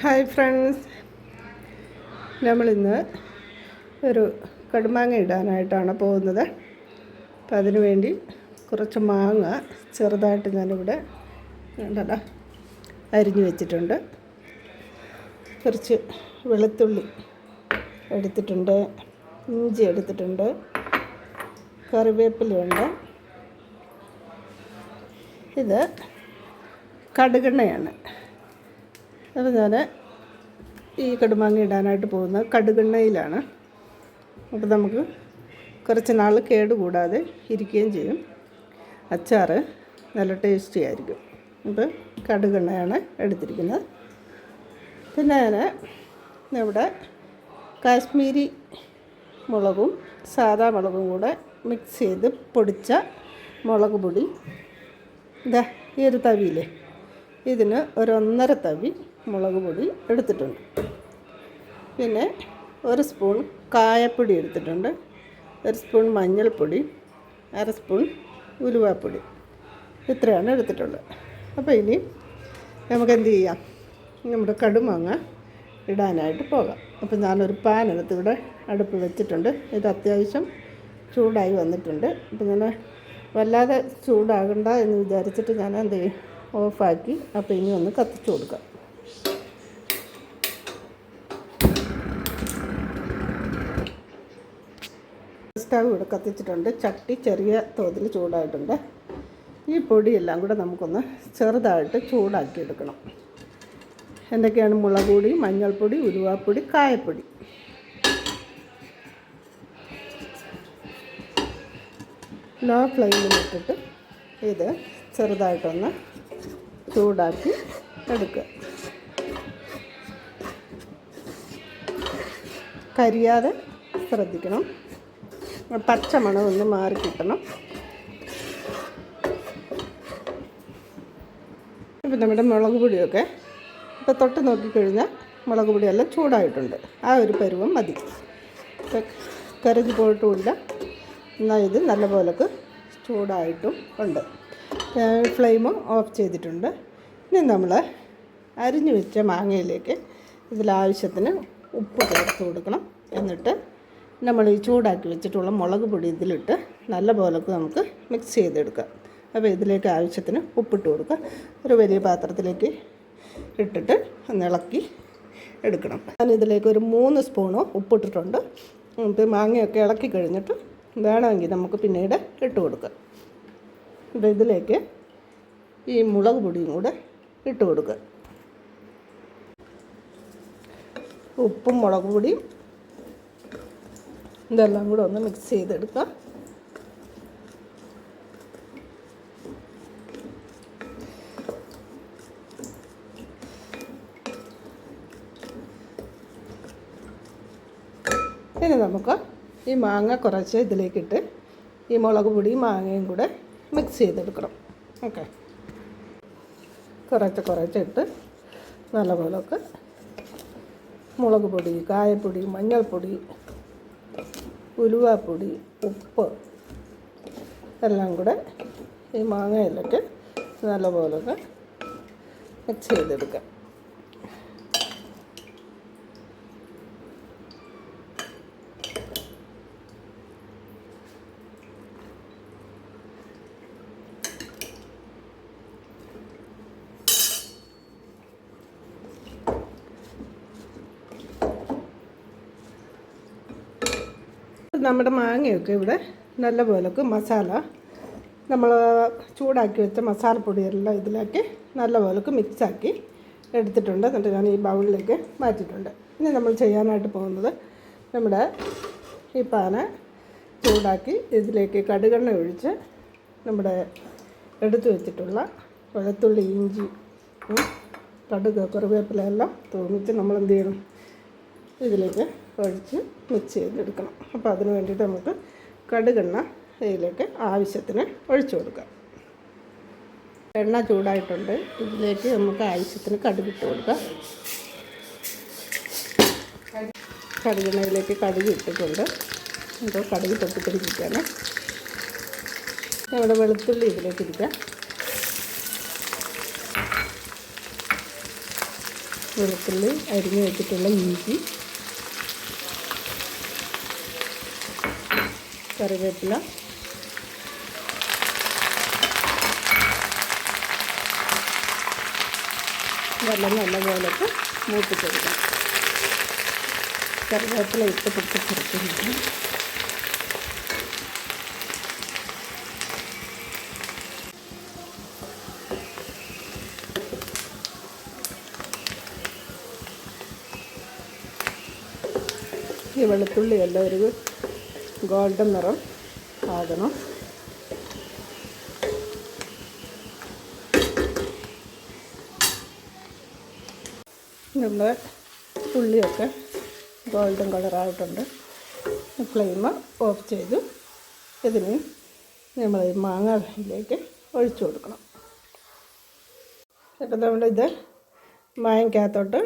Hi friends. നമ്മളിന്ന് ഒരു കടുമാങ്ങ ഇടാനായിട്ടാണ് പോകുന്നത്. അപ്പം അതിനു വേണ്ടി കുറച്ച് മാങ്ങ ചെറുതായിട്ട് ഞാനിവിടെ കണ്ടടാ അരിഞ്ഞു വെച്ചിട്ടുണ്ട്. കുറച്ച് വെളുത്തുള്ളി എടുത്തിട്ടുണ്ട് ഇഞ്ചി എടുത്തിട്ടുണ്ട് കറിവേപ്പിലുണ്ട് ഇത് കടുകെണ്ണയാണ്. അപ്പോൾ ഞാൻ ഈ കടുമാങ്ങ ഇടാനായിട്ട് പോകുന്നത് കടുകെണ്ണയിലാണ്. അപ്പോൾ നമുക്ക് കുറച്ച് നാൾ കേട് കൂടാതെ ഇരിക്കുകയും ചെയ്യും. അച്ചാർ നല്ല ടേസ്റ്റി ആയിരിക്കും. അപ്പോൾ കടുകെണ്ണയാണ് എടുത്തിരിക്കുന്നത്. പിന്നെ ഞാൻ ഇവിടെ കാശ്മീരി മുളകും സാദാ മുളകും കൂടെ മിക്സ് ചെയ്ത് പൊടിച്ച മുളക് പൊടി. ഇതാ ഈ ഒരു തവിയില്ലേ? ഇതിന് ഒരു ഒന്നര തവി മുളക് പൊടി എടുത്തിട്ടുണ്ട്. പിന്നെ ഒരു സ്പൂൺ കായപ്പൊടി എടുത്തിട്ടുണ്ട്. ഒരു സ്പൂൺ മഞ്ഞൾപ്പൊടി അര സ്പൂൺ ഉലുവാപ്പൊടി. ഇത്രയാണ് എടുത്തിട്ടുള്ളത്. അപ്പോൾ ഇനി നമുക്ക് എന്ത് ചെയ്യാം? നമ്മുടെ കടുമാങ്ങ ഇടാനായിട്ട് പോകാം. അപ്പോൾ ഞാനൊരു പാൻ എടുത്ത് ഇവിടെ അടുപ്പ് വെച്ചിട്ടുണ്ട്. ഇത് അത്യാവശ്യം ചൂടായി വന്നിട്ടുണ്ട്. അപ്പോൾ ഞാൻ വല്ലാതെ ചൂടാകണ്ട എന്ന് വിചാരിച്ചിട്ട് ഞാൻ എന്ത് ചെയ്യും? ഓഫാക്കി. അപ്പോൾ ഇനി ഒന്ന് കത്തിച്ചു കൊടുക്കാം. സ്റ്റവ് ഇവിടെ കത്തിച്ചിട്ടുണ്ട്. ചട്ടി ചെറിയ തോതിൽ ചൂടായിട്ടുണ്ട്. ഈ പൊടിയെല്ലാം കൂടെ നമുക്കൊന്ന് ചെറുതായിട്ട് ചൂടാക്കി എടുക്കണം എന്തൊക്കെയാണ് മുളക് പൊടി മഞ്ഞൾപ്പൊടി ഉലുവാപ്പൊടി കായപ്പൊടി? ലോ ഫ്ലെയിമിലിട്ടിട്ട് ഇത് ചെറുതായിട്ടൊന്ന് ചൂടാക്കി എടുക്കുക. കരിയാതെ ശ്രദ്ധിക്കണം. പച്ചമണം ഒന്ന് മാറി കിട്ടണം. ഇപ്പം നമ്മുടെ മുളക് പൊടിയൊക്കെ ഇപ്പോൾ തൊട്ട് നോക്കിക്കഴിഞ്ഞാൽ മുളക് പൊടിയെല്ലാം ചൂടായിട്ടുണ്ട്. ആ ഒരു പരുവം മതി. കരഞ്ഞു പോയിട്ടുമില്ല. എന്നാൽ ഇത് നല്ലപോലൊക്കെ ചൂടായിട്ടും ഉണ്ട്. ഫ്ലെയിം ഓഫ് ചെയ്തിട്ടുണ്ട്. ഇനി നമ്മൾ അരിഞ്ഞു വെച്ച മാങ്ങയിലേക്ക് ഇതിലാവശ്യത്തിന് ഉപ്പ് ചേർത്ത് കൊടുക്കണം. എന്നിട്ട് നമ്മൾ ഈ ചൂടാക്കി വെച്ചിട്ടുള്ള മുളക് പൊടി ഇതിലിട്ട് നല്ല പോലൊക്കെ നമുക്ക് മിക്സ് ചെയ്തെടുക്കാം. അപ്പോൾ ഇതിലേക്ക് ആവശ്യത്തിന് ഉപ്പിട്ട് കൊടുക്കുക ഒരു വലിയ പാത്രത്തിലേക്ക് ഇട്ടിട്ട് ഒന്ന് ഇളക്കി എടുക്കണം. ഞാൻ ഇതിലേക്ക് ഒരു മൂന്ന് സ്പൂണോ ഉപ്പിട്ടിട്ടുണ്ട്. ഇത് മാങ്ങയൊക്കെ ഇളക്കി കഴിഞ്ഞിട്ട് വേണമെങ്കിൽ നമുക്ക് പിന്നീട് ഇട്ട് കൊടുക്കാം. അപ്പോൾ ഇതിലേക്ക് ഈ മുളക് പൊടിയും കൂടെ ഇട്ട് കൊടുക്കുക ഉപ്പും മുളക് പൊടിയും ഇതെല്ലാം കൂടെ ഒന്ന് മിക്സ് ചെയ്തെടുക്കാം. ഇനി നമുക്ക് ഈ മാങ്ങ കുറച്ച് ഇതിലേക്കിട്ട് ഈ മുളക് പൊടിയും മാങ്ങയും കൂടെ മിക്സ് ചെയ്തെടുക്കണം. ഓക്കെ കുറച്ച് കുറച്ചിട്ട് നല്ലപോലൊക്കെ മുളക് പൊടി കായപ്പൊടി മഞ്ഞൾപ്പൊടി ഉലുവാപ്പൊടി ഉപ്പ് എല്ലാം കൂടെ ഈ മാങ്ങയിലൊക്കെ നല്ലപോലൊക്കെ മിക്സ് ചെയ്തെടുക്കാം. നമ്മുടെ മാങ്ങയൊക്കെ ഇവിടെ നല്ല പോലൊക്കെ മസാല നമ്മൾ ചൂടാക്കി വെച്ച മസാലപ്പൊടിയെല്ലാം ഇതിലേക്ക് നല്ല പോലൊക്കെ മിക്സാക്കി എടുത്തിട്ടുണ്ട്. എന്നിട്ട് ഞാൻ ഈ ബൗളിലേക്ക് മാറ്റിയിട്ടുണ്ട്. ഇനി നമ്മൾ ചെയ്യാനായിട്ട് പോകുന്നത് നമ്മുടെ ഈ പാന ചൂടാക്കി ഇതിലേക്ക് കടുകെണ്ണ ഒഴിച്ച് നമ്മുടെ എടുത്തു വെച്ചിട്ടുള്ള വെളുത്തുള്ളി ഇഞ്ചി കടുക് കറിവേപ്പില എല്ലാം തോന്നിച്ച് നമ്മൾ എന്ത് ചെയ്യണം? ഇതിലേക്ക് ഒഴിച്ച് മിക്സ് ചെയ്തെടുക്കണം. അപ്പോൾ അതിന് വേണ്ടിയിട്ട് നമുക്ക് കടുകെണ്ണ ഇതിലേക്ക് ആവശ്യത്തിന് ഒഴിച്ചു കൊടുക്കാം. എണ്ണ ചൂടായിട്ടുണ്ട്. ഇതിലേക്ക് നമുക്ക് ആവശ്യത്തിന് കടുകിട്ട് കൊടുക്കാം. കടുകെണ്ണയിലേക്ക് കടുക് ഇട്ടിട്ടുണ്ട്. എന്തോ കടുക് പൊട്ടിപ്പിടിപ്പിക്കാണ് നമ്മുടെ വെളുത്തുള്ളി ഇതിലേക്ക് ഇരിക്കാം. വെളുത്തുള്ളി അരിഞ്ഞ് വെച്ചിട്ടുള്ള ഇഞ്ചി. കറിവേപ്പില. വെള്ളം നല്ലപോലൊക്കെ മൂപ്പിച്ചെടുക്കണം കറിവേപ്പില ഇട്ട് പൊട്ടിച്ചെടുക്കുന്നു ഈ വെളുത്തുള്ളി എല്ലാം ഒരു ഗോൾഡൻ നിറം ആകണം. നമ്മൾ ഉള്ളിയൊക്കെ ഗോൾഡൻ കളറായിട്ടുണ്ട്. ഫ്ലെയിം ഓഫ് ചെയ്തു. ഇതിന് നമ്മൾ ഈ മാങ്ങയിലേക്ക് ഒഴിച്ചു കൊടുക്കണം. എന്നിട്ട് നമ്മളിത് മാങ്ങയ്ക്കകത്തോട്ട്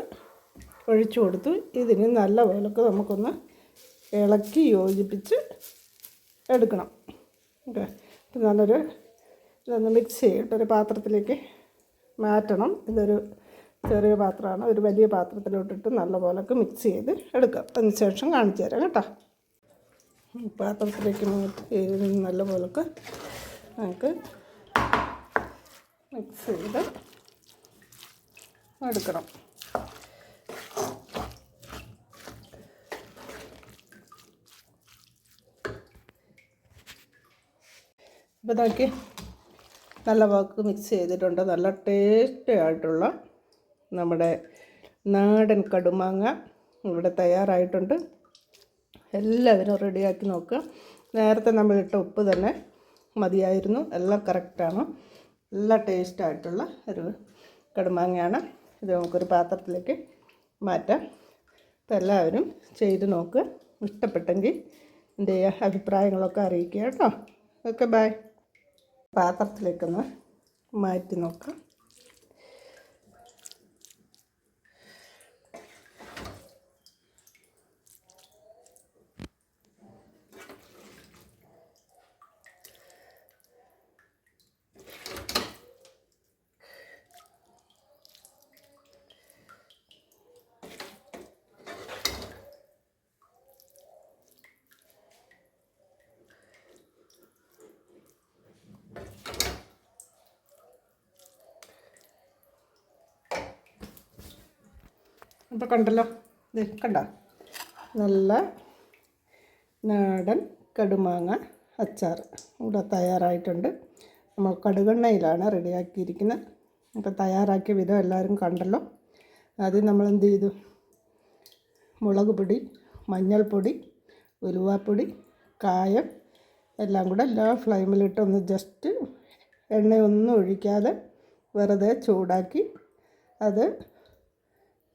ഒഴിച്ചു കൊടുത്തു. ഇതിന് നല്ല പോലൊക്കെ നമുക്കൊന്ന് ഇളക്കി യോജിപ്പിച്ച് എടുക്കണം. ഓക്കെ. അപ്പം നല്ലൊരു ഇതൊന്ന് മിക്സ് ചെയ്തിട്ടൊരു പാത്രത്തിലേക്ക് മാറ്റണം. ഇതൊരു ചെറിയ പാത്രമാണ്. ഒരു വലിയ പാത്രത്തിലോട്ടിട്ട് നല്ലപോലൊക്കെ മിക്സ് ചെയ്ത് എടുക്കാം. അതിന് ശേഷം കാണിച്ചു തരാം കേട്ടോ. പാത്രത്തിലേക്ക് മാറ്റി നല്ല പോലൊക്കെ നമുക്ക് മിക്സ് ചെയ്ത് എടുക്കണം. ഇപ്പോൾ നോക്കി നല്ല വാക്ക് മിക്സ് ചെയ്തിട്ടുണ്ട്. നല്ല ടേസ്റ്റി ആയിട്ടുള്ള നമ്മുടെ നാടൻ കടുമാങ്ങ ഇവിടെ തയ്യാറായിട്ടുണ്ട്. എല്ലാവരും റെഡിയാക്കി നോക്കുക നേരത്തെ നമ്മൾ ഇട്ട ഉപ്പ് തന്നെ മതിയായിരുന്നു. എല്ലാം കറക്റ്റാണ് നല്ല ടേസ്റ്റായിട്ടുള്ള ഒരു കടുമാങ്ങയാണ്. ഇത് നമുക്കൊരു പാത്രത്തിലേക്ക് മാറ്റാം. അപ്പോൾ എല്ലാവരും ചെയ്ത് നോക്കുക ഇഷ്ടപ്പെട്ടെങ്കിൽ എന്റെ അഭിപ്രായങ്ങളൊക്കെ അറിയിക്കുക കേട്ടോ. ഓക്കെ ബൈ പാത്രത്തിലേക്കൊന്ന് മാറ്റി നോക്കാം. അപ്പോൾ കണ്ടല്ലോ. ഇത് കണ്ട? നല്ല നാടൻ കടുമാങ്ങ അച്ചാർ ഇവിടെ തയ്യാറായിട്ടുണ്ട്. നമ്മൾ കടുകെണ്ണയിലാണ് റെഡിയാക്കിയിരിക്കുന്നത്. അപ്പോൾ തയ്യാറാക്കിയ വിധം എല്ലാവരും കണ്ടല്ലോ. ആദ്യം നമ്മൾ എന്ത് ചെയ്തു? മുളക് പൊടി മഞ്ഞൾപ്പൊടി ഉലുവാപ്പൊടി കായം എല്ലാം കൂടെ എല്ലാ ഫ്ലെയിമിലിട്ട് ഒന്ന് ജസ്റ്റ് എണ്ണയൊന്നും ഒഴിക്കാതെ വെറുതെ ചൂടാക്കി അത്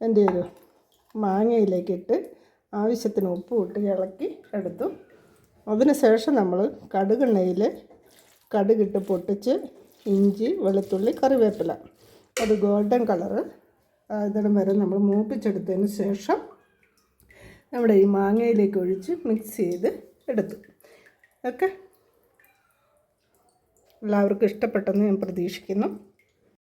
എന്ത് ചെയ്തു? മാങ്ങയിലേക്കിട്ട് ആവശ്യത്തിന് ഉപ്പ് ഇട്ട് ഇളക്കി എടുത്തു. അതിന് ശേഷം നമ്മൾ കടുകെണ്ണയിൽ കടുകിട്ട് പൊട്ടിച്ച് ഇഞ്ചി വെളുത്തുള്ളി കറിവേപ്പില. അത് ഗോൾഡൻ കളറ് ഇതിടം വരെ നമ്മൾ മൂപ്പിച്ചെടുത്തതിന് ശേഷം നമ്മുടെ ഈ മാങ്ങയിലേക്ക് ഒഴിച്ച് മിക്സ് ചെയ്ത് എടുത്തു. ഓക്കെ? എല്ലാവർക്കും ഇഷ്ടപ്പെട്ടെന്ന് ഞാൻ പ്രതീക്ഷിക്കുന്നു.